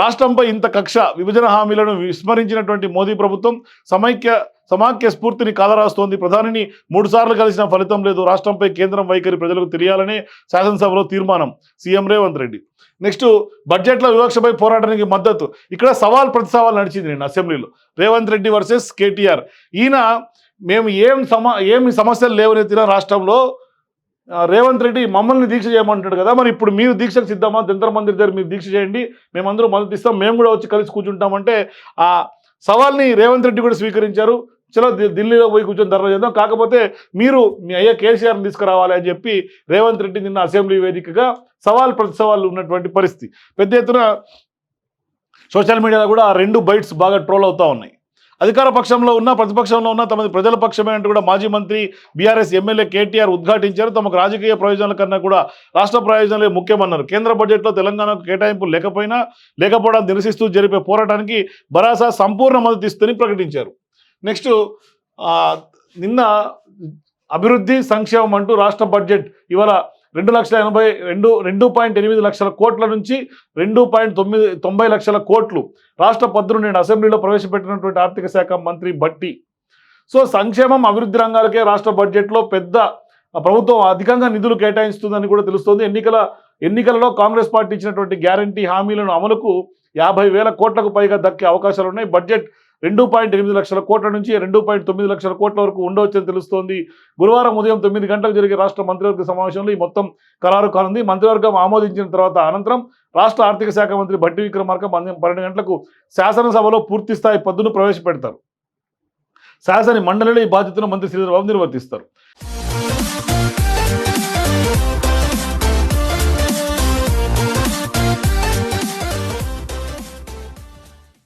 రాష్ట్రంపై ఇంత కక్ష విభజన హామీలను విస్మరించినటువంటి మోదీ ప్రభుత్వం సమైక్య సమాఖ్య స్ఫూర్తిని కాలరాస్తోంది. ప్రధానిని మూడుసార్లు కలిసిన ఫలితం లేదు. రాష్ట్రంపై కేంద్రం వైఖరి ప్రజలకు తెలియాలనే శాసనసభలో తీర్మానం. సీఎం రేవంత్ రెడ్డి. నెక్స్ట్ బడ్జెట్లో వివక్షపై పోరాటానికి మద్దతు. ఇక్కడ సవాల్ ప్రతి సవాల్ నడిచింది నేను అసెంబ్లీలో. Revanth Reddy versus KTR. ఈయన మేము ఏం సమ ఏమి సమస్యలు లేవనెత్తినా రాష్ట్రంలో రేవంత్ రెడ్డి మమ్మల్ని దీక్ష చేయమంటాడు కదా మరి ఇప్పుడు మీరు దీక్షకు సిద్ధమా? జంతర్ మందిర్ దగ్గర మీరు దీక్ష చేయండి మేమందరూ మద్దతు ఇస్తాం మేము కూడా వచ్చి కలిసి కూర్చుంటామంటే ఆ సవాల్ని రేవంత్ రెడ్డి కూడా స్వీకరించారు. చలో ఢిల్లీలో పోయి కూర్చొని ధర్నా చేద్దాం. కాకపోతే మీరు మీ అయ్యా కేసీఆర్ని తీసుకురావాలి అని చెప్పి రేవంత్ రెడ్డి నిన్న అసెంబ్లీ వేదికగా సవాల్ ప్రతి సవాళ్ళు ఉన్నటువంటి పరిస్థితి. పెద్ద ఎత్తున సోషల్ మీడియాలో కూడా ఆ రెండు బైట్స్ బాగా ట్రోల్ అవుతా ఉన్నాయి. అధికార పక్షంలో ఉన్న ప్రతిపక్షంలో ఉన్న తమది ప్రజల పక్షమే అంటూ కూడా మాజీ మంత్రి బీఆర్ఎస్ ఎమ్మెల్యే కేటీఆర్ ఉద్ఘాటించారు. తమకు రాజకీయ ప్రయోజనాల కన్నా కూడా రాష్ట్ర ప్రయోజనాలే ముఖ్యమన్నారు. కేంద్ర బడ్జెట్లో తెలంగాణకు కేటాయింపులు లేకపోయినా లేకపోవడం నిరసిస్తూ జరిపే పోరాటానికి బరాసా సంపూర్ణ మద్దతు ఇస్తుందని ప్రకటించారు. నెక్స్ట్ నిన్న అభివృద్ధి సంక్షేమం అంటూ రాష్ట్ర బడ్జెట్ ఇవాళ రెండు లక్షల ఎనభై రెండు రెండు పాయింట్ ఎనిమిది లక్షల కోట్ల నుంచి రెండు పాయింట్ తొమ్మిది తొంభై లక్షల కోట్లు రాష్ట్ర పద్దును నేను అసెంబ్లీలో ప్రవేశపెట్టినటువంటి ఆర్థిక శాఖ మంత్రి బట్టి సో సంక్షేమం అభివృద్ధి రంగాలకే రాష్ట్ర బడ్జెట్లో పెద్ద ప్రభుత్వం అధికంగా నిధులు కేటాయిస్తుందని కూడా తెలుస్తోంది. ఎన్నికల ఎన్నికలలో కాంగ్రెస్ పార్టీ ఇచ్చినటువంటి గ్యారంటీ హామీలను అమలుకు యాభై వేల కోట్లకు పైగా దక్కే అవకాశాలు ఉన్నాయి బడ్జెట్ రెండు పాయింట్ ఎనిమిది లక్షల కోట్ల నుంచి రెండు పాయింట్ తొమ్మిది లక్షల కోట్ల వరకు ఉండవచ్చని తెలుస్తోంది. గురువారం ఉదయం తొమ్మిది గంటలకు జరిగే రాష్ట్ర మంత్రివర్గ సమావేశంలో ఈ మొత్తం ఖరారు కానుంది. మంత్రివర్గం ఆమోదించిన తర్వాత అనంతరం రాష్ట్ర ఆర్థిక శాఖ మంత్రి భట్టి విక్రమార్క పన్నెండు గంటలకు శాసనసభలో పూర్తి స్థాయి పద్దును ప్రవేశపెడతారు. శాసన మండలిలో ఈ బాధ్యతను మంత్రి శ్రీధరబాబు నిర్వర్తిస్తారు.